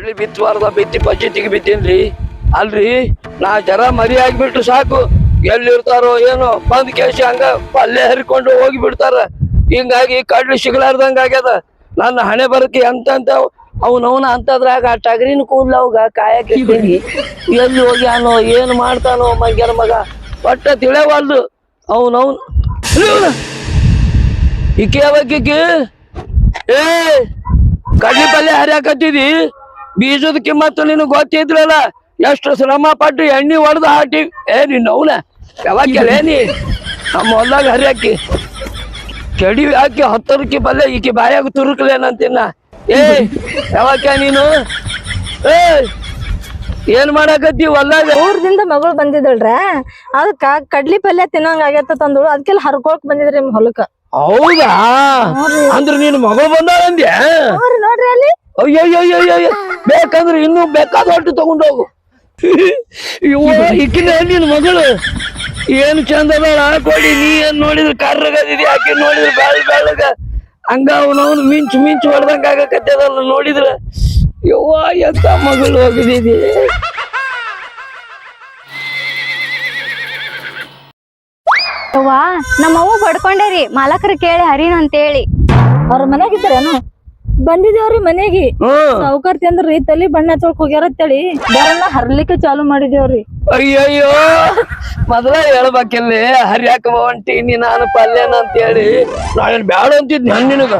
ಕಡ್ಲಿ ಬಿತ್ತಬಾರ್ದ ಬಿತ್ತಿ ಪಂಚಾಯತಿಗೆ ಬಿತ್ತೀನ್ರಿ. ಅಲ್ರಿ, ನಾ ಜರ ಮರಿ ಆಗ್ಬಿಟ್ರು ಸಾಕು. ಎಲ್ಲಿರ್ತಾರೋ ಏನೋ, ಬಂದ್ ಕೇಸಿ ಹಂಗ ಪಲ್ಲೆ ಹರಿಕೊಂಡು ಹೋಗಿ ಬಿಡ್ತಾರ. ಹಿಂಗಾಗಿ ಕಡ್ಲಿ ಸಿಗ್ಲಾರ್ದಂಗ ಆಗ್ಯದ. ನನ್ನ ಹಣೆ ಬರಕ್ಕೆ ಎಂತಂತ ಅವನವನ ಅಂತದ್ರಾಗ ಆ ಟಗರಿನ ಕೂದ್ಲ ಅವಾಗ ಇಟ್ಟೀನಿ. ಎಲ್ಲಿ ಹೋಗ್ಯಾನೋ, ಏನ್ ಮಾಡ್ತಾನೋ ಮಂಗ್ಯನ ಮಗ. ಒಟ್ಟ ತಿಳಿಯವಲ್ದು ಅವನವನ್ ಇಕ್ಕಿ ಯಾವಾಗಿಕ್ಕೆ ಏ, ಕಡ್ಲಿ ಪಲ್ಯ ಹರಿಯಾಕತ್ತಿದಿ? ಬೀಜದ ಕಿಮ್ಮತ್ತು ನೀನು ಗೊತ್ತಿದ್ರಲ್ಲ ಎಷ್ಟು ಶ್ರಮ ಪಟ್ಟು ಎಣ್ಣೆ ಹೊಡೆದು ಹಾಕಿ. ಏ ನಿನ್ನ ಅವನ? ಯಾವಾಗ ನೀ? ನಮ್ಮ ಹೊಲ್ದಾಗ ಹರಿಯಾಕಿ. ಕೆಡಿ ಹಾಕಿ ಹತ್ತರಕ್ಕೆ ಬಲ್ಲೆ ಈಕೆ ಬಾಯಾಗ ತುರುಕ್ಲೇನಂತಿನ್ನ. ಏ ಯಾವಾಗ ನೀನು? ಏ ಏನ್ ಮಾಡಾಕತ್ತಿ ಹೊಲ್ದಾಗ? ಊರ್ದಿಂದ ಮಗಳು ಬಂದಿದ್ದಳ್ರ. ಅದಕ್ಕ ಕಡ್ಲಿ ಪಲ್ಯ ತಿನ್ನಂಗ ಆಗೈತ ತಂದಳು. ಅದಕ್ಕೆಲ್ಲ ಹರ್ಕೊಳಕ್ ಬಂದಿದ್ರಿ ನಿಮ್ ಹೊಲಕ್ಕ. ಹೌದಾ? ಅಂದ್ರ ನೀನು ಮಗಳು ಬಂದಾಳಂದ್ಯಾ? ನೋಡ್ರಿ ನೋಡ್ರಿ ಅಲ್ಲಿ. ಅಯ್ಯಯ್ಯಯ್ಯಯ್ಯ ಬೇಕಂದ್ರೆ ಇನ್ನೂ ಬೇಕಾದ ಹೊಟ್ಟು ತಗೊಂಡೋಗು ಇವ ಈಕಿನ ನಿನ್ ಮಗಳು. ಏನು ಚಂದ ಬೇಡ ಕೊಡಿ ನೀ ಏನ್ ನೋಡಿದ್ರೆ ಕರ್ರಗದಿದಿ ಯಾಕೆ ನೋಡಿದ್ರೆ ಬೆಳ ಬೆಳಗ. ಹಂಗ ಅವನವನು ಮಿಂಚು ಮಿಂಚು ಹೊಡೆದಂಗ ಆಗಕತ್ತದಲ್ಲ ನೋಡಿದ್ರ? ಯವ್ವ ಎಂತ ಮಗಳು ಹೋಗಿದ್ದೀವಿ ಅವ್ವ ನಮ್ಮವ್ವ ಬಡ್ಕೊಂಡೇರಿ ಮಾಲಕರು ಕೇಳಿ ಹರಿನ ಅಂತೇಳಿ ಅವ್ರ ಮನ್ಯಾಗ ಇದ್ದಾರೇನು? ಬಂದಿದೇವ್ರಿ ಮನೆಗೆ. ಸಾವುಕಾರ್ತಿ ಅಂದ್ರಿ ತಲಿ ಬಣ್ಣ ಹಚ್ಚೋಕ್ ಹೋಗ್ಯಾರ ತಳಿ ಬರನ್ನ ಹರ್ಲಿಕ್ಕೆ ಚಾಲು ಮಾಡಿದೇವ್ರಿ. ಅಯ್ಯಯ್ಯೋ ಮೊದಲ ಹೇಳ್ಬೇಕಿಲ್ಲಿ ಹರಿಯಾಕ ಹೊಂಟೀನಿ ನಾನು ಪಲ್ಯನ ಅಂತ ಹೇಳಿ ನಾನೇನ್ ಬ್ಯಾಡ ಅಂತಿದ್ನಿ ನಿನಗ.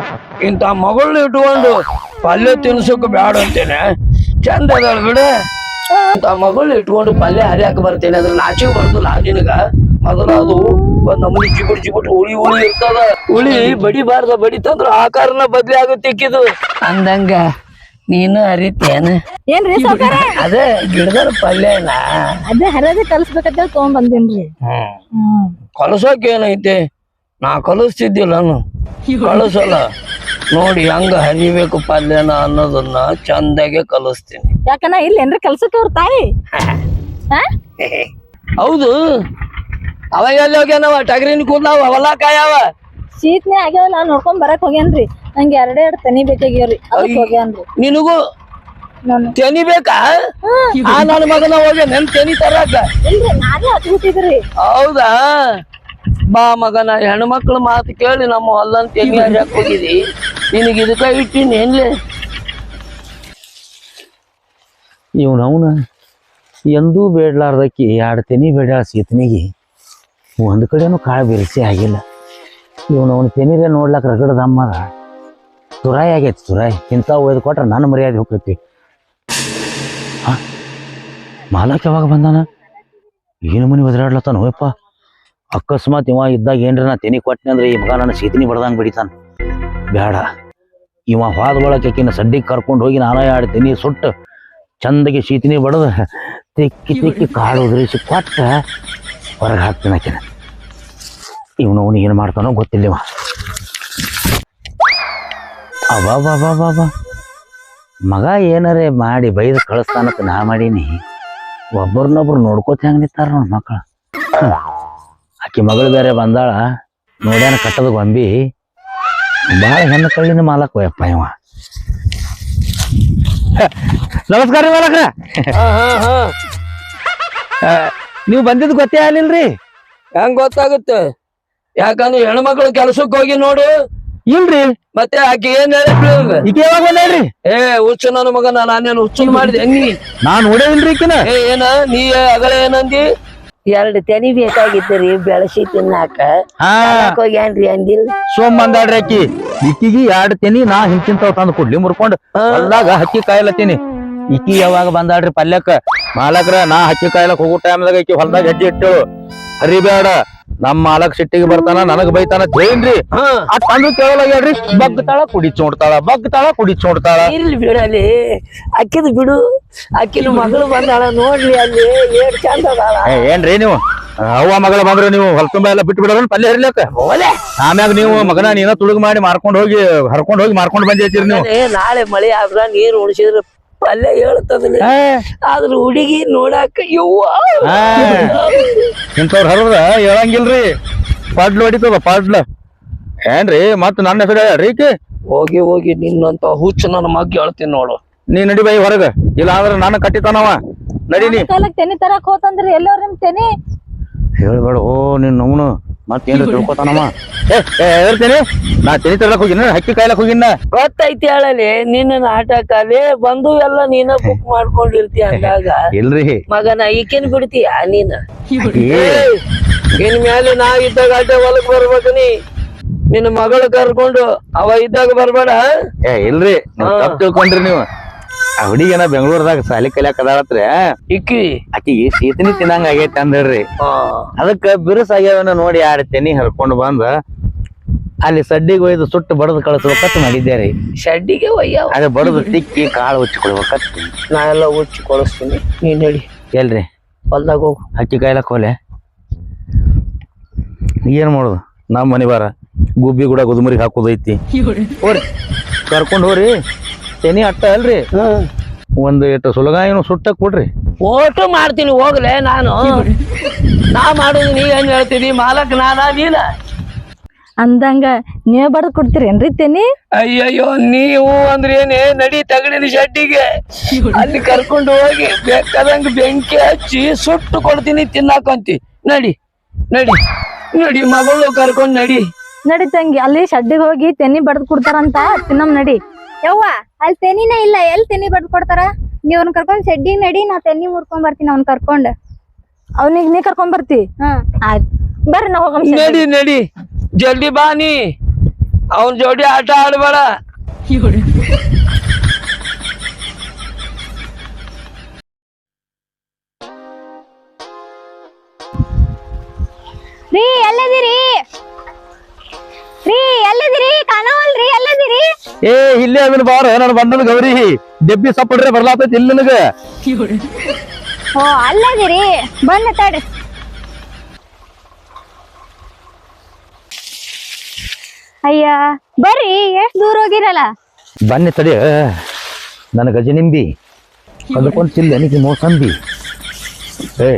ಇಂತ ಮಗಳನ್ನ ಇಟ್ಕೊಂಡು ಪಲ್ಯ ತಿನ್ಸಕ್ ಬ್ಯಾಡ ಅಂತೇನೆ. ಚಂದ ಅದಾಳ ಬಿಡ. ಇಂತ ಮಗಳನ್ನ ಇಟ್ಕೊಂಡು ಪಲ್ಯ ಹರಿಯಾಕ ಬರ್ತೇನೆ ಅದ್ರ ನಾಚಿಗೆ ಬರ್ತಲ್ಲ ನಿನಗ. ಮೊದಲ ಅದು ನಮೂನಿ ಹುಳಿ ಹುಳಿ ಉಳಿ ಉಳಿ ಇರ್ತದ. ಉಳಿ ಬಡಿಬಾರ್ದ ಬಡಿತಂದ್ರ ಆಕಾರನ ಬದ್ಲಿ ಆಗುತ್ತೆ ಇಕ್ಕಿದು ಅಂದಂಗ ನೀನು ಅರಿತೇನ? ಏನ್ರಿ ಸಾವುಕಾರ? ಅದೇ ಗಿಡದ ಪಲ್ಯನಾ. ಅದೇ ಹರದೇ ಕಲಸ್ಬೇಕಂತ ತಗೊಂಡ್ ಬಂದೇನ್ರಿ. ಹ್ಮ್. ಹ್ಮ್. ಕಲಸೋಕೆ ಏನೈತೆ? ನಾ ಕಲಿಸ್ತಿದ್ದಿಲ್ಲ ಕಲಸಲ್ಲ. ನೋಡಿ ಹಂಗ ಹರಿಬೇಕು ಪಲ್ಯನ ಅನ್ನೋದನ್ನ ಚಂದಾಗೆ ಕಲಿಸ್ತೀನಿ. ಯಾಕನ ಇಲ್ಲೇನ್ರಿ ಕಲ್ಸಕ್ಕೆ ಅವ್ರ ತಾಯಿ? ಹಾ? ಹೌದು. ಅವ ಎಲ್ಲಿ ಹೋಗ್ಯಾನವ ಟಗರಿನ ಕೂದ್ಲಾವ ಹೊಲ ಕಾಯವ ಆಗ್ಯಾವ ಆಗ್ಯಾವಲ್ಲ ನೋಡ್ಕೊಂಡ್ ಬರಕ್ ಹೋಗ್ಯಾನ್ರಿ. ನಂಗೆ ಎರಡೇ ಎರಡು ತನಿ ಬೇಕಾಗ್ಯಾವ್ರಿ. ಅದಕ್ಕೆ ಹೋಗ್ಯಾನ್ರಿ. ನಿನಗೂ ನಾನು. ತೆನಿ ಬೇಕಾ? ಆ ನನ್ನ ಮಗನ ಹೋಗ್ಯ ನನ್ ತೆನಿ ತರಾಕ. ಇಲ್ರಿ ನಾನೇ ಹೌದಾ? ಬಾ ಮಗನ ಹೆಣ್ಮಕ್ಳ ಮಾತು ಕೇಳಿ ನಮ್ಮ ಹೊಲನ್ ತೆನಿ ಹರಿಯಕ್ ಹೋಗಿದಿ. ನಿನಗ ಇದಕ್ಕ ಇಟ್ಟಿನಿ ಏನ್ಲೆ? ಇವನವನ ಎಂದೂ ಬೇಡ್ಲಾರ್ದಕ್ಕಿ ಎರಡು ತೆನಿ ಬೇಡ ಸೀತನಿಗೆ. ಒಂದು ಕಡೆನು ಕಾಳು ಬಿರಿಸಿ ಆಗಿಲ್ಲ. ಇವನವನ ತೆನಿರೆ ನೋಡ್ಲಕ್ಕ ರಗಡದ ಅಮ್ಮದ ತುರಾಯಿ ಆಗೈತಿ ತುರಾಯಿ. ಇಂಥ ಒಯ್ದು ಕೊಟ್ರೆ ನನ್ನ ಮರ್ಯಾದೆ ಹೋಗ್ತೈತಿ. ಮಾಲಕ್ ಯಾವಾಗ ಬಂದಾನ? ಏನು ಮನಿ ಒದರಾಡ್ಲತ್ತಾನ? ಹೋಯಪ್ಪ ಅಕಸ್ಮಾತ್ ಇವ ಇದ್ದಾಗ ಏನ್ರ ನಾ ತೆನಿ ಕೊಟ್ಟನೆ ಅಂದ್ರೆ ಈ ಮಗ ನನ್ನ ಸೀತಿನಿ ಬಡ್ದಂಗೆ ಬಿಡಿತಾನ. ಬೇಡ ಇವ ಹಾದ ಬಳಕೆಕಿನ ಸಡ್ಡಿಗೆ ಕರ್ಕೊಂಡು ಹೋಗಿ ನಾನು ಎರಡು ತೆನಿ ಸುಟ್ಟು ಚಂದಗೆ ಸೀತಿನಿ ಬಡದ. ತಿಕ್ಕಿ ತಿಕ್ಕಿ ಕಾಳು ಉದುರಿಸಿ ಕೊಟ್ಟ ಹೊರಗೆ ಹಾಕ್ತೀನಿ ಆಕಿನ. ಇವನು ಅವನು ಏನು ಮಾಡ್ತಾನೋ ಗೊತ್ತಿಲ್ಲ ಇವ. ಅಬಾಬಾಬಾಬಾಬಾ ಮಗ ಏನರೇ ಮಾಡಿ ಬೈದು ಕಳಿಸ್ತಾನಂತ ನಾ ಮಾಡೀನಿ. ಒಬ್ಬರನ್ನೊಬ್ರು ನೋಡ್ಕೋತ ಹೆಂಗ್ ನಿಂತಾರ ನೋಡ್ ಮಕ್ಕಳು ಆಕಿ ಮಗಳು ಬೇರೆ ಬಂದಾಳ. ನೋಡ್ಯಾನ ಕಟ್ಟದ ಗೊಂಬಿ. ಭಾಳ ಹೆಣ್ಣು ಕಳ್ಳಿನ ಮಾಲಕ್ ಹೋಯಪ್ಪ ಇವ. ನಮಸ್ಕಾರ ರೀ ಮಾಲಕ್ರ. ನೀವು ಬಂದಿದ್ ಗೊತ್ತೇ ಆಗ್ಲಿಲ್ರಿ? ಹೆಂಗ್ ಗೊತ್ತಾಗುತ್ತೆ? ಯಾಕಂದ್ರೆ ಹೆಣ್ಮಕ್ಳು ಕೆಲ್ಸಕ್ಕೆ ಹೋಗಿ ನೋಡು. ಇಲ್ರಿ. ಮತ್ತೆ ಆಕೆ ಏನ್ ಹೇಳಿ ಈಗ ಯಾವಾಗ ಬಂದ್ರಿ ಏ ಹುಚ್ಚು ನನ್ನ ಮಗ ನಾನೇನು ಹುಚ್ಚು ಮಾಡಿದೆ ನೀ ನಾನ್ ನೋಡೇನ್ರಿ ಈಕಿನ. ಏ ಏನ ನೀ ಅಗಳ ಏನಂದಿ? ಎರಡು ತೆನಿ ಬೇಕಾಗಿತ್ತು ಬೆಳಸಿ ತಿನ್ನಾಕ. ಹಾ. ಹೋಗ್ಯಾನ್ರಿ ಅಂದಿಲ್? ಸೋಮ್ ಬಂದಾಡ್ರಿ ಅಕ್ಕಿ ಈಕಿಗೆ ಎರಡ್ ತೆನಿ ನಾ ಹಿಂಚಿಂತ ತಂದು ಕೊಡ್ಲಿ ಮುರ್ಕೊಂಡು ಹೊಲ್ದಾಗ ಹಕ್ಕಿ ಕಾಯ್ಲತ್ತೀನಿ. ಈಕಿ ಯಾವಾಗ ಬಂದಾಳ್ರಿ ಪಲ್ಯಕ್ಕ? ಮಾಲಕ್ರ ನಾ ಹಕ್ಕಿ ಕಾಯ್ಲಕ್ ಹೋಗೋ ಟೈಮ್ದಾಗ ಈಕಿ ಹೊಲ್ದಾಗ ಹೆಜ್ಜೆ ಇಟ್ಟಳು. ಹರಿಬೇಡ ನಮ್ ಮಾಲಕ್ ಸಿಟ್ಟಿಗೆ ಬರ್ತಾನ ನನಗ್ ಬೈತಾನ ಜೈನ್ರಿ. ಕೇಳಿ ಆ ತಂದು ಕೇಳಲಾಗ್ಯಾಡ್ರಿ ಬಗ್ತಾಳ ಕುಡಿ ಚೋಡ್ತಾಳ ಬಗ್ತಾಳ ಕುಡಿ ಚೋಡ್ತಾಳ. ಇಲ್ಲಿ ಬಿಡಲಿ ಅಕ್ಕಿದ್ ಬಿಡು. ಅಕ್ಕಿನ ಮಗಳು ಬಂದಾಳ ನೋಡ್ಲಿ ಅಲ್ಲಿ ಏಟ್ ಚಂದ ಅದಾಳ. ಏ, ಏನ್ರಿ ನೀವು? ಅವ್ವ ಮಗಳ ಬಂದ್ರೆ ನೀವು ಹೊಲ್ತುಂಬ ಎಲ್ಲ ಬಿಟ್ಟು ಬಿಡೋಣ ಪಲ್ಯ ಹರಿಲಕ್ಕ? ಆಮ್ಯಾಗ ನೀವು ಮಗನ ನೀನ ತುಳುಗ್ ಮಾಡಿ ಮಾರ್ಕೊಂಡ್ ಹೋಗಿ ಹರ್ಕೊಂಡ್ ಹೋಗಿ ಮಾರ್ಕೊಂಡ್ ಬಂದಿರ್ತೀರಿ ನೀವು. ಏ ನಾಳೆ ಮಳೆ ಆದ್ರ ನೀರ್ ಉಣಿಸಿದ್ರ ಪಲ್ಯ ಹೇಳ್ತದ ಆದ್ರ ಹುಡುಗಿ ನೋಡಾಕ ಯವ್ವ. ಇಂಥವ್ರು ಹರದ ಹೇಳಂಗಿಲ್ರಿ. ಪಾಡ್ಲು ಹೊಡಿತದ ಪಾಡ್ಲ. ಏನ್ರಿ ಮತ್ ನನ್ನ ಹೆಸರು ಹೇಳ್ರಿ ಹೋಗಿ ಹೋಗಿ ನಿನ್ನಂತ ಹುಚ್ಚು ನನ್ನ ಮಗ್ ಹೇಳ್ತೀನಿ ನೋಡು. ನೀ ನಡಿ ಬೈ ಹೊರಗ. ಇಲ್ಲ ಆದ್ರೆ ನಾನು ಕಟ್ಟಿತಾನವ. ನಡಿ ನೀ ಕಾಲಕ್ಕೆ ತೆನಿ ತರಕ್ ಹೋತಂದ್ರಿ ಎಲ್ಲೋರ್ ನಿಮ್ ತೆನಿ. ಹೇಳ್ಬೇಡ ಓ ನಿನ್ ಅವನು ಮತ್ತೇನ್ರ ತಿಳ್ಕೊತಾನಮ್ಮ ಏ ಏ, ಹೇಳ್ತೀನಿ. ನಾ ತೆನಿ ತರ್ಲಕ್ ಹೋಗಿನ ಹಕ್ಕಿ ಕಾಯ್ಲಕ್ ಹೋಗಿನ. ಗೊತ್ತೈತಿ ಹೇಳಲಿ ನಿನ್ನ ನಾಟಕಲ್ಲಿ ಬಂದು ಎಲ್ಲ ನೀನ ಬುಕ್ ಮಾಡ್ಕೊಂಡಿರ್ತೀಯ ಅಂದಾಗ. ಇಲ್ರಿ. ಮಗನ ಈಕೇನ್ ಬಿಡ್ತೀಯ ನೀನ? ಏ, ಇನ್ ಮೇಲೆ ನಾ ಇದ್ದಾಗ ಅಡ್ಡ ಹೊಲಕ್ ಬರ್ಬೇಕು ನೀ. ನಿನ್ನ ಮಗಳು ಕರ್ಕೊಂಡು ಅವ ಇದ್ದಾಗ ಬರ್ಬೇಡ ಏ ಇಲ್ರಿ. ನೀವ್. ತಪ್ಪ್ ತಿಳ್ಕೊಂಡ್ರಿ ನೀವು. ಆ ಹುಡುಗಿನ ಬೆಂಗಳೂರದಾಗ ಸಾಲಿ ಕಲಿಯಾಕ ಅದಾಳತ್ರಿ? ಇಕ್ಕಿ. ಆಕಿಗೆ ಸೀತನಿ ತಿನ್ನಂಗ ಆಗೈತಿ ಅಂದ್ರಿ. ಅದಕ್ಕ ಬಿರುಸ ಆಗ್ಯಾವನ್ನ ನೋಡಿ ಎರಡು ತೆನಿ ಹರ್ಕೊಂಡ್ ಬಂದ. ಅಲ್ಲಿ ಸಡ್ಡಿಗೆ ಒಯ್ದು ಸುಟ್ಟು ಬಡದು ಕಳಿಸ್ಬೇಕತ್ ಮಾಡಿದ್ದೆ ರೀ. ಶಡ್ಡಿಗೆ ಒಯ್ಯಾವ. ಅದ ಬಡದು ತಿಕ್ಕಿ ಕಾಳು ಉಚ್ಚಿಕೊಳ್ಬೇಕತ್. ನಾ ಎಲ್ಲ ಉಚ್ಚಿ ಕೊಡಿಸ್ತೀನಿ ನೀನ್ ಹೇಳಿ. ಎಲ್ರಿ? ಹೊಲ್ದಾಗ ಹೋಗು. ಹಕ್ಕಿ ಕಾಯಿಲ ಕೋಲೆ ಏನ್ ಮಾಡೋದು? ನಮ್ಮ ಮನೆ ಬಾರ ಗುಬ್ಬಿ ಕೂಡ ಗುದುಮರಿಗೆ ಹಾಕೋದೈತಿ. ಹೋರಿ. ಕರ್ಕೊಂಡ್ ಹೋರಿ. ತೆನಿ ಅಟ್ಟ ಅಲ್ರಿ? ಒಂದು ಇಟ್ಟು ಸುಲಗಾಯನು ಸುಟ್ಟ ಕೊಡ್ರಿ. ಓಟು ಮಾಡ್ತೀನಿ ಹೋಗ್ಲೆ ನಾನು. ನಾ ಮಾಡೋದು ನೀ ಏನ್ ಹೇಳ್ತೀನಿ ಮಾಲಕ್ ನಾನಾ ನೀನ? ಅಂದಂಗ ನೀವ್ ಬಡ್ದ್ ಕೊಡ್ತೀರೇನ್ರಿ ತೆನಿ? ಅಯ್ಯಯ್ಯೋ ನೀವು ಅಂದ್ರೆ ಏನೇ ನಡಿ ತಗಡಿನ ಶೆಡ್ಡಿಗೆ. ಅಲ್ಲಿ ಕರ್ಕೊಂಡು ಹೋಗಿ ಬೇಕಾದಂಗ ಬೆಂಕಿ ಹಚ್ಚಿ ಸುಟ್ಟು ಕೊಡ್ತೀನಿ ತಿನ್ನಾಕಂತಿ. ನಡಿ ನಡಿ ನಡಿ ಮಗಳು ಕರ್ಕೊಂಡ್ ನಡಿ. ನಡಿ ತಂಗಿ ಅಲ್ಲಿ ಶಡ್ಡಿಗೆ ಹೋಗಿ ತೆನಿ ಬಡ್ದ್ ಕೊಡ್ತಾರಂತ. ತಿನ್ನಮ್ ನಡಿ. ಯವ್ವ. ಅಲ್ಲಿ ತೆನಿನ ಇಲ್ಲ ಎಲ್ಲಿ ತೆನಿ ಬಡ್ದು ಕೊಡ್ತಾರ? ನೀವ್ ಅವ್ನ ಕರ್ಕೊಂಡ್ ಶೆಡ್ಡಿ ನಡಿ ನಾ ತೆನಿ ಮುರ್ಕೊಂಡ್ ಬರ್ತೀನಿ ಅವ್ನ ಕರ್ಕೊಂಡ್. ಅವ್ನಿಗ್ ನೀ ಕರ್ಕೊಂಡ್ ಬರ್ತಿ? ಹಾ. ಆಯ್ತ್. ಬರ್ರಿ ನಾ ಹೋಗಮ್ ನಡಿ ನಡಿ. ಜಲ್ದಿ ಬಾ ನೀ. ಅವನ್ ಜೋಡಿ ಆಟ ಆಡ್ಬೇಡ. ರೀ ಎಲ್ಲದಿರಿ? ಏ ಇಲ್ಲೇ ಅದನ್ನ ಬಾರ ನಾನು ಬಂದದ ಗೌರಿ. ಡೆಬ್ಬಿ ಸಪ್ಪಡ್ರೆ ಬರ್ಲಾತೈತಿ ಇಲ್ಲಿ ನನಗ. ಓ ಅಲ್ಲದಿರಿ. ಬಂದ ತಡ್ರಿ. ಅಯ್ಯ ಬರ್ರಿ ಎಷ್ಟ್ ದೂರ ಹೋಗಿರಲ್ಲ? ಬನ್ನಿ ತಡಿ. ನನ್ನ ಗಜನಿಂಬಿ ಕದ್ಕೊಂಡ್ ತಿಲ್ಲ ನಿಕ್ಕೆ ಮೋಸಂಬಿ ಏ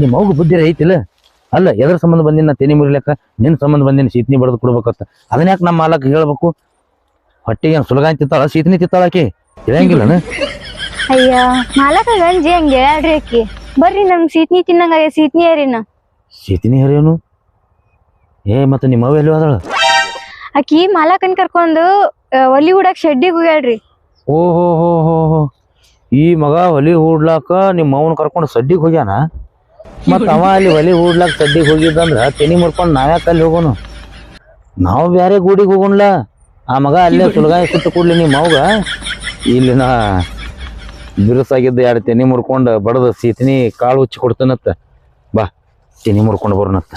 ನಿಮ್ಮ ಮಗು ಬುದ್ಧಿ ಐತಿಲ್ಲ? ಅಲ್ಲ ಎದ್ರ ಸಂಬಂಧ ಬಂದಿನ ತೆನಿ ಮುರಿಲಕ್ಕ ನಿನ್ ಸಂಬಂಧ ಬಂದಿನ ಶೀತನಿ ಬಡದ್ ಕೊಡ್ಬೇಕತ್ತ ಅದನ್ನ ಯಾಕೆ ನಮ್ಮ ಮಾಲಕ್ ಹೇಳ್ಬೇಕು? ಹೊಟ್ಟಿಗೆ ಏನ್ ಸುಲಗಾಯಿ ತಿತ್ತಾಳ ಸೀತ್ನಿ ತಿತ್ತಾಳ ಆಕಿ? ಹೇಳಂಗಿಲ್ಲನ ಅಯ್ಯ ಮಾಲಕ ಗಂಜಿ ಹಂಗೆ ಹೇಳ್ರಿ ಅಕ್ಕಿ ಬರ್ರಿ ನಮ್ಗೆ ಸೀತ್ನಿ ತಿನ್ನಂಗ ಸೀತ್ನಿ ಏರಿನ ಸೀತನಿ ಹರಿಯೋನು? ಏ ಮತ್ತೆ ನಿಮ್ಮ ಅವ್ವ ಎಲ್ಲಿ ಹೋದಳ? ಅಕ್ಕಿ ಮಾಲಕನ್ ಕರ್ಕೊಂಡು ಆ, ಒಲಿ ಹುಡಕ್ ಶೆಡ್ಡಿಗೆ ಹೋಗ್ಯಾಳ್ರಿ. ಓ ಹೋ ಹೋ ಹೋ. ಹೋ ಈ ಮಗ ಒಲಿ ಹೂಡ್ಲಾಕ ನಿಮ್ಮ ಅವನ್ ಕರ್ಕೊಂಡು ಸಡ್ಡಿಗೆ ಹೋಗ್ಯಾನ? ಮತ್ತ ಅವ ಅಲ್ಲಿ ಒಲಿ ಹೂಡ್ಲಾಕ ಸಡ್ಡಿಗೆ ಹೋಗಿದ್ದಂದ್ರ ತೆನಿ ಮುರ್ಕೊಂಡು ನಾವ್ಯಾಕ ಅಲ್ಲಿ ಹೋಗೋನು. ನಾವು ಬ್ಯಾರೆ ಗೂಡಿಗೆ ಹೋಗೋಣ್ಲ? ಆ ಮಗ ಅಲ್ಲೇ ಸುಲಗಾಯಿ ಸುಟ್ಟು ಕೂಡ್ಲಿ ನಿಮ್ಮ ಮಗ ಇಲ್ಲಿನ ಬಿರುಸಾಗಿದ್ದ ಎರಡು ತೆನಿ ಮುರ್ಕೊಂಡು ಬಡದ ಸೀತನಿ ಕಾಳು ಉಚ್ಚಿ ಕೊಡ್ತಾನತ್ತ. ಬಾ ತೆನಿ ಮುರ್ಕೊಂಡು ಬರೋಣತ್ತ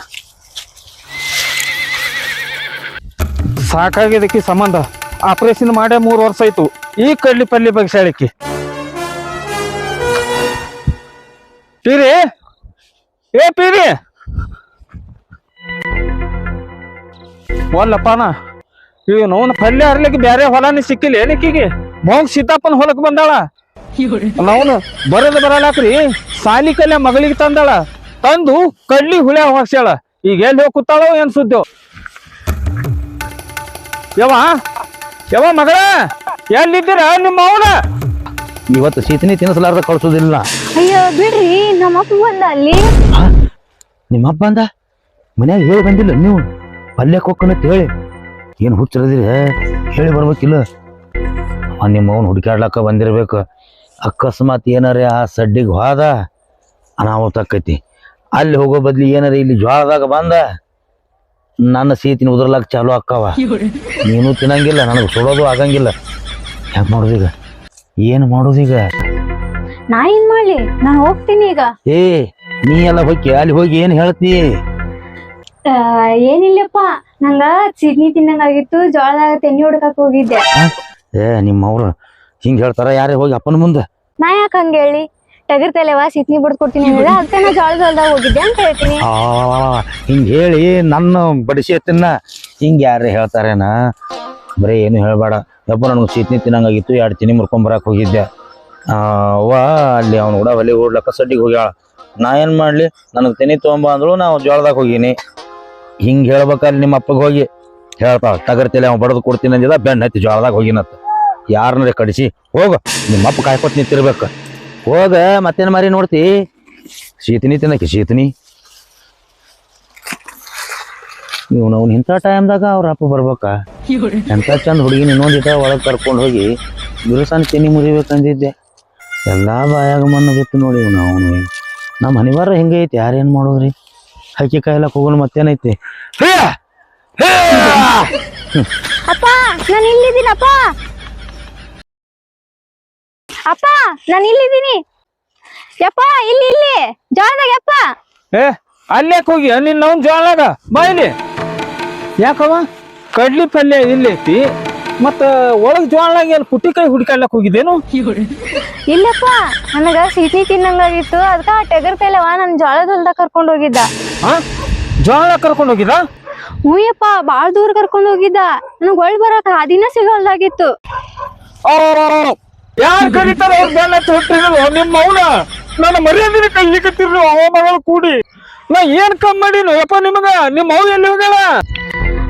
ಸಾಕಾಗಿದ್ದಕ್ಕೆ ಸಂಬಂಧ. ಆಪರೇಷನ್ ಮಾಡೇ ಮೂರು ವರ್ಷ ಆಯ್ತು. ಈ ಕಡ್ಲಿ ಪಲ್ಲಿ ಬಗ್ಸಾಳಿಕ್ಕಿ ಪೀರಿ ಏ ಪೀರಿ? ಒಲ್ಲಪ್ಪನ. ಇವನು ಅವ್ನ ಪಲ್ಯ ಹರ್ಲಿಕ್ಕೆ ಬ್ಯಾರೆ ಹೊಲನೇ ಸಿಕ್ಕಿಲ್ಲ. ಏನಕ್ಕಿಗೆ? ಮೋಗ್ ಸೀತಾಪನ್ ಹೊಲಕ್ ಬಂದಾಳ. ಅವನು ಬರದ ಬರಲಾಕ್ರಿ. ಸಾಲಿ ಕಲ್ಯ ಮಗಳಿಗೆ ತಂದಾಳ. ತಂದು ಕಡ್ಲಿ ಹುಳ ಹೊಸಾಳ ಈಗ ಎಲ್ಲಿ ಹೋಗಿ ಕೂತಾಳೋ ಏನ್ ಸುದ್ದೋ ಯವ ಯವ ಮಗಳ ಎಲ್ಲಿದ್ದೀರ ನಿಮ್ಮ ಅವನ? ಇವತ್ತು ಸೀತನಿ ತಿನ್ನಿಸಲಾರ್ದ ಕಳ್ಸೋದಿಲ್ಲ. ಅಯ್ಯೋ ಬಿಡ್ರಿ ನಮ್ಮಪ್ಪ ಬಂದ ಅಲ್ಲಿ. ನಿಮ್ಮಪ್ಪ ಅಂದ ಮನ್ಯಾಗ ಹೇಳಿ ಬಂದಿಲ್ಲ ನೀವು. ಪಲ್ಯಕ್ಕೆ ಕೊಕ್ಕನ ಹೇಳಿ. ಏನು ಹುಚ್ಚರದಿರಿ ಹೇಳಿ ಬರ್ಬೇಕಿಲ್ಲ ನಿಮ್ಮ ಅವನು ಹುಡುಕಾಡ್ಲಕ್ಕ ಬಂದಿರಬೇಕು. ಅಕಸ್ಮಾತ್ ಏನಾರ ಆ ಸಡ್ಡಿಗೆ ಹೋದ ಅನಾಹುತ ಆಕೈತಿ. ಅಲ್ಲಿ ಹೋಗೋ ಬದ್ಲಿ ಏನಾರ ಇಲ್ಲಿ ಜ್ವಾಳದಾಗ ಬಂದ ನನ್ನ ಸೀತಿನ ಉದುರ್ಲಾಕ ಚಾಲು ಅಕ್ಕವ ನೀನು ತಿನ್ನಂಗಿಲ್ಲ ನನಗೆ ಸುಡೋದು ಆಗಂಗಿಲ್ಲ. ಹೆಂಗೆ ಮಾಡೋದೀಗ ಏನು ಮಾಡೋದೀಗ ನಾ ಏನ್ ಮಾಡ್ಲಿ? ನಾನು ಹೋಗ್ತೀನಿ ಈಗ. ಏ ನೀ ಎಲ್ಲ ಹೋಗಿ ಅಲ್ಲಿ ಹೋಗಿ ಏನು ಹೇಳ್ತಿ? ಏನಿಲ್ಲಪ್ಪ. ನಂಗ ಸಿಡ್ನಿ ತಿನ್ನಂಗಾಗಿತ್ತು ಜೋಳದಾಗ ತೆನ್ನಿ ಹುಡ್ಕಕ್ ಹೋಗಿದ್ದೆ. ಏ ನಿಮ್ಮ ನಿಮ್ಮವ್ರು ಹಿಂಗ್ ಹೇಳ್ತಾರ ಯಾರೇ ಹೋಗಿ ಅಪ್ಪನ ಮುಂದೆ. ನಾ ಯಾಕ ಹಂಗ ಹೇಳಿ? ಟಗರ್ ತಲೆವಾ ಸಿಡ್ನಿ ಬಿಡ್ದು ಕೊಡ್ತೀನಿ ಅಂದ್ರೆ ಅದಕ್ಕೆ ನಾ ಜೋಳ ಜೋಳದಾಗ ಹೋಗಿದ್ದೆ ಅಂತ ಹೇಳ್ತೀನಿ. ಆ ಹಿಂಗೆ ಹೇಳಿ ನನ್ನ ಬಡಿಸಿ ತಿನ್ನ ಹಿಂಗೆ ಯಾರೇ ಹೇಳ್ತಾರೇನ? ಬರೀ ಏನು ಹೇಳ್ಬೇಡ. ಯಪ್ಪ ನನಗೆ ಸೀತ್ನಿ ತಿನ್ನಂಗಾಗಿತ್ತು ಎರಡು ತಿನಿ ಮುರ್ಕೊಂಬರಕ್ಕೆ ಹೋಗಿದ್ದೆ. ಆ, ಅವ್ವ ಅಲ್ಲಿ ಅವ್ನು ಕೂಡ ಒಲೆ ಓಡ್ಲಕ್ಕ ಸಡ್ಡಿಗೆ ಹೋಗ್ಯಾಳ. ನಾ ಏನು ಮಾಡ್ಲಿ ನನಗೆ ತೆನಿ ತೊಗೊಂಬ ಅಂದ್ರು ನಾವು ಜೋಳದಾಗ ಹೋಗೀನಿ. ಹಿಂಗೆ ಹೇಳ್ಬೇಕಾದ್ರೆ ನಿಮ್ಮ ಅಪ್ಪಗೆ ಹೋಗಿ ಹೇಳ್ತಾವ ತಗರ್ತಿಲ್ಲ ತಲೆ ಅವ್ನು ಬಡದು ಕೊಡ್ತೀನಿ ಅಂದಿದ ಬೆನ್ನ ಹತ್ತಿ ಜೋಳದಾಗ ಹೋಗಿನತ್ತ ಯಾರನ್ನ ಕಡಿಸಿ, ಹೋಗ ನಿಮ್ಮಪ್ಪ ಕಾಯ್ಕೊತ್ ನಿಂತಿರ್ಬೇಕು. ಹೋಗ, ಮತ್ತೇನ್ ಮಾರಿ ನೋಡ್ತಿ? ಶೀತನಿ ತಿನ್ನಕ್ಕೆ ಶೀತನಿ. ಇವ್ನು ಅವ್ನು ಇಂಥ ಟೈಮ್ದಾಗ ಅವ್ರ ಅಪ್ಪ ಬರ್ಬೇಕಾ? ಎಂತ ಚಂದ ಹುಡುಗಿನ ಇನ್ನೊಂದಿಟ ಒಳಗೆ ಕರ್ಕೊಂಡು ಹೋಗಿ ಬಿರುಸಾನ ತಿನ್ನಿ ಮುರಿಬೇಕಂದಿದ್ದೆ. ಎಲ್ಲಾ ಬಾಯಾಗ ಮಣ್ಣು ಬಿತ್ತು ನೋಡಿ ಅವನು. ನಮ್ಮ ಹನಿವಾರ ಹಿಂಗೈತಿ ಐತಿ ಯಾರೇನ್ ಮಾಡೋದ್ರಿ? ಹಕ್ಕಿ ಕಾಯ್ಲಕ್ ಹೋಗೋಣ ಮತ್ತೇನೈತಿ? ಅಪ್ಪ ನಾನು ಇಲ್ಲಿದ್ದೀನಪ್ಪ ಅಪ್ಪ. ನಾನು ಇಲ್ಲಿದ್ದೀನಿ. ಯಪ್ಪ ಇಲ್ಲಿ ಇಲ್ಲಿ. ಜೋಳದಾಗ ಯಪ್ಪ. ಏ ಅಲ್ಲೇ ಹೋಗಿ ನಿನ್ನ ಅವ್ನ ಜೋಳಾಗ ಬಾ ಇಲ್ಲಿ. ಯಾಕವ ಕಡ್ಲಿ ಪಲ್ಯ ಇಲ್ಲಿ ಐತಿ ಮತ್ತ ಒಳಗ್ ಜೋಳಾಗ ಪುಟ್ಟಿ ಕೈ ಹುಡ್ಕಾಡ್ಲಕ್ ಹೋಗಿದ್ದೇನು? ಇಲ್ಲಪ್ಪ ನನಗ ಸಿಟಿ ತಿನ್ನಂಗಾಗಿತ್ತು ಅದಕ್ಕ ಟೆಗರ್ ಕೈಲವ ನನ್ ಜೋಳದ ಹೊಲ್ದಾಗ ಕರ್ಕೊಂಡ್ ಹೋಗಿದ್ದ. ಹಾ ಜೋಳ ಕರ್ಕೊಂಡು ಹೋಗಿದ ಹೂಯಪ್ಪ ಬಾಳ್ ದೂರ ಕರ್ಕೊಂಡ್ ಹೋಗಿದ್ದ. ನನಗ್ ಒಳ್ ಬರಕ್ ಹಾದಿನ ಸಿಗೋಲ್ದಾಗಿತ್ತು. ಯಾರು ಕರೀತಾರ ಅವ್ರ ಬೆನ್ನ ಹೊಟ್ಟಿದ್ರು ನಿಮ್ಮ ಮೌನ? ನನ್ನ ಮರ್ಯಾದಿನ ಕೈಲಿಕತ್ತಿರ್ರು ಅವ ಮಗಳು ಕೂಡಿ. ನಾ ಏನ್ ಕಮ್ಮಿ ಮಾಡಿನ? ಯಪ್ಪ ನಿಮಗ ನಿಮ್ಮ ಮೌನ ಎಲ್ಲಿ ಹೋಗ್ಯಾಳ?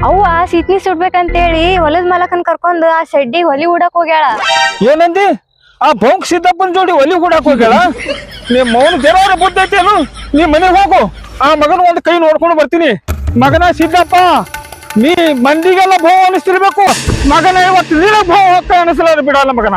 ಅವ್ವ ಸೀತ್ನಿ ಸುಡ್ಬೇಕಂತೇಳಿ ಹೊಲದ ಮಾಲಕನ್ ಕರ್ಕೊಂಡ್ ಆ ಶೆಡ್ಡಿ ಹೊಲಿ ಉಡಕ್ ಹೋಗ್ಯಾಳ. ಏನಂದಿ? ಆ ಬೌಂಕ್ ಸಿದ್ದಪ್ಪನ ಜೋಡಿ ಒಲಿ ಕೂಡಕ್ ಹೋಗ್ಯಾಳ? ನಿಮ್ ಮೌನ ಜರವರ ಬುದ್ಧ ಐತೇನು ನೀ ಮನೆಗೆ ಹೋಗು. ಆ ಮಗನ ಒಂದ್ ಕೈ ನೋಡ್ಕೊಂಡು ಬರ್ತೀನಿ. ಮಗನ ಸಿದ್ದಪ್ಪ, ನೀ ಮಂದಿಗೆಲ್ಲ ಭೋ ಅನಿಸ್ತಿರ್ಬೇಕು. ಮಗನ ಇವತ್ತು ನೀನ ಭೋ ಹೋಗ್ತಾ ಅನಿಸ್ಲಾರ ಬಿಡಲ್ಲ ಮಗನ.